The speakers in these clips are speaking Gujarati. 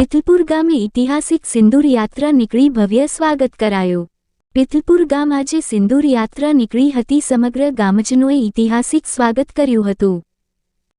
પિથલપુર ગામે ઐતિહાસિક સિંદૂર યાત્રા નીકળી ભવ્ય સ્વાગત કરાયું. પિથલપુર ગામ આજે સિંદૂર યાત્રા નીકળી હતી સમગ્ર ગામજનોએ ઐતિહાસિક સ્વાગત કર્યું હતું.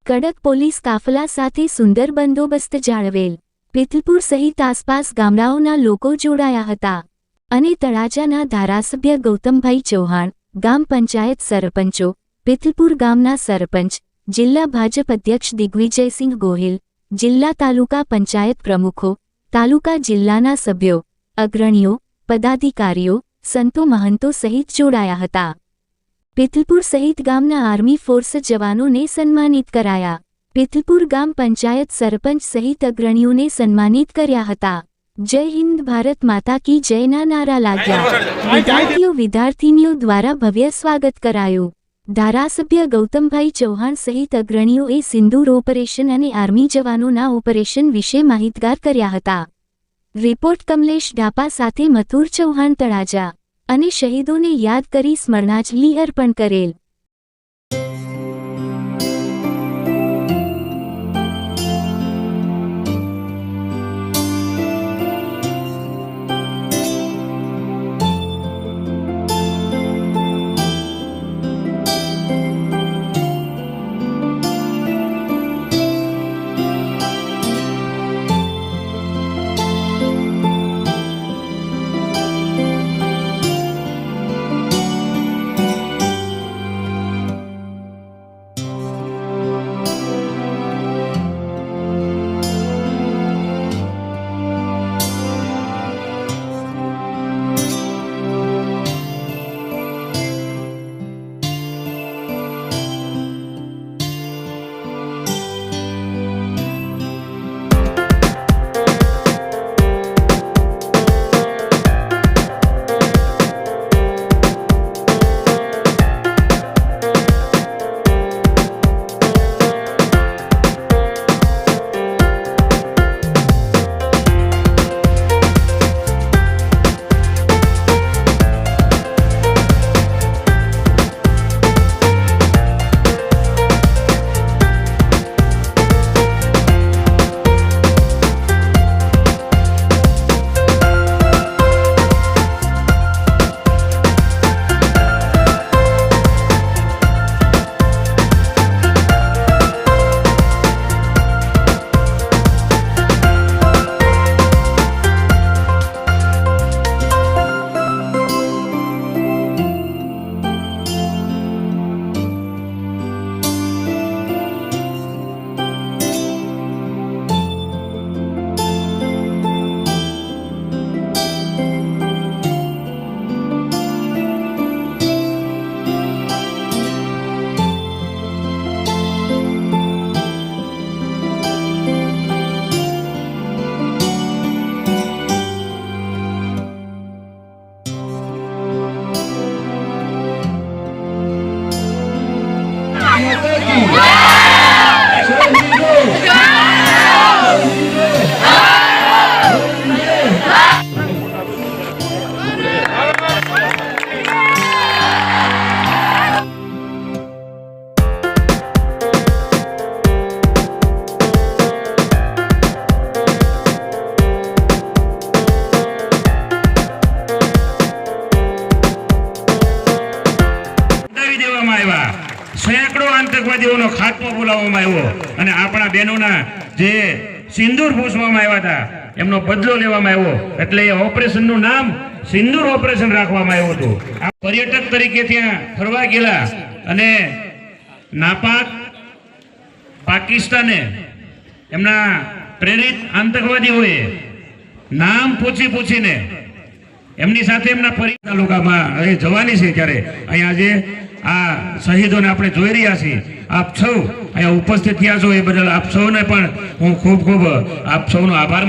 કડક પોલીસ કાફલા સાથે સુંદર બંદોબસ્ત જાળવેલ. પિથલપુર સહિત આસપાસ ગામડાઓના લોકો જોડાયા હતા. અને તળાજાના ધારાસભ્ય ગૌતમભાઈ ચૌહાણ, ગામ પંચાયત સરપંચો, પિથલપુર ગામના સરપંચ, જિલ્લા ભાજપ અધ્યક્ષ દિગ્વિજયસિંહ ગોહિલ જિલ્લા તાલુકા પંચાયત પ્રમુખો તાલુકા જિલ્લાના સભ્યો અગ્રણીઓ પદાધિકારીઓ સંતો મહંતો સહિત જોડાયા હતા. પિથલપુર સહિત ગામના આર્મી ફોર્સ જવાનોને સન્માનિત કરાયા. પિથલપુર ગામ પંચાયત સરપંચ સહિત અગ્રણીઓને સન્માનિત કર્યા હતા. જય હિન્દ ભારત માતા કી જયના નારા લાગ્યા. વિદ્યાર્થીઓ વિદ્યાર્થીનીઓ દ્વારા ભવ્ય સ્વાગત કરાયું. ધારાસભ્ય ગૌતમભાઈ ચૌહાણ સહિત અગ્રણીઓએ સિંદૂર ઓપરેશન અને આર્મી જવાનોના ઓપરેશન વિશે માહિતગાર કર્યા હતા. રિપોર્ટ કમલેશ ઢાપા સાથે મથુર ચૌહાણ તળાજા અને શહીદોને યાદ કરી સ્મરણાંજલિ અર્પણ કરેલ. কি આતંકવાદીઓનો ખાત્મો બોલાવવામાં આવ્યો. અને આપણા બહેનોના જે સિંદૂર પૂછવામાં આવ્યા હતા, એમનો બદલો લેવામાં આવ્યો. એટલે એ ઓપરેશનનું નામ સિંદૂર ઓપરેશન રાખવામાં આવ્યું હતું. આ પર્યટક તરીકે ત્યાં ફરવા ગયેલા અને નાપાક, પાકિસ્તાને એમના પ્રેરિત આતંકવાદીઓએ નામ પૂછી પૂછીને એમની સાથે એમના ફરી તાલુકામાં જવાની છે ત્યારે. અહીંયા આજે આ શહીદોને આપણે જોઈ રહ્યા છીએ. આપ સૌ અહીંયા ઉપસ્થિત થયા છો એ બદલ આપ સૌને પણ હું ખૂબ ખૂબ આપ સૌનો આભાર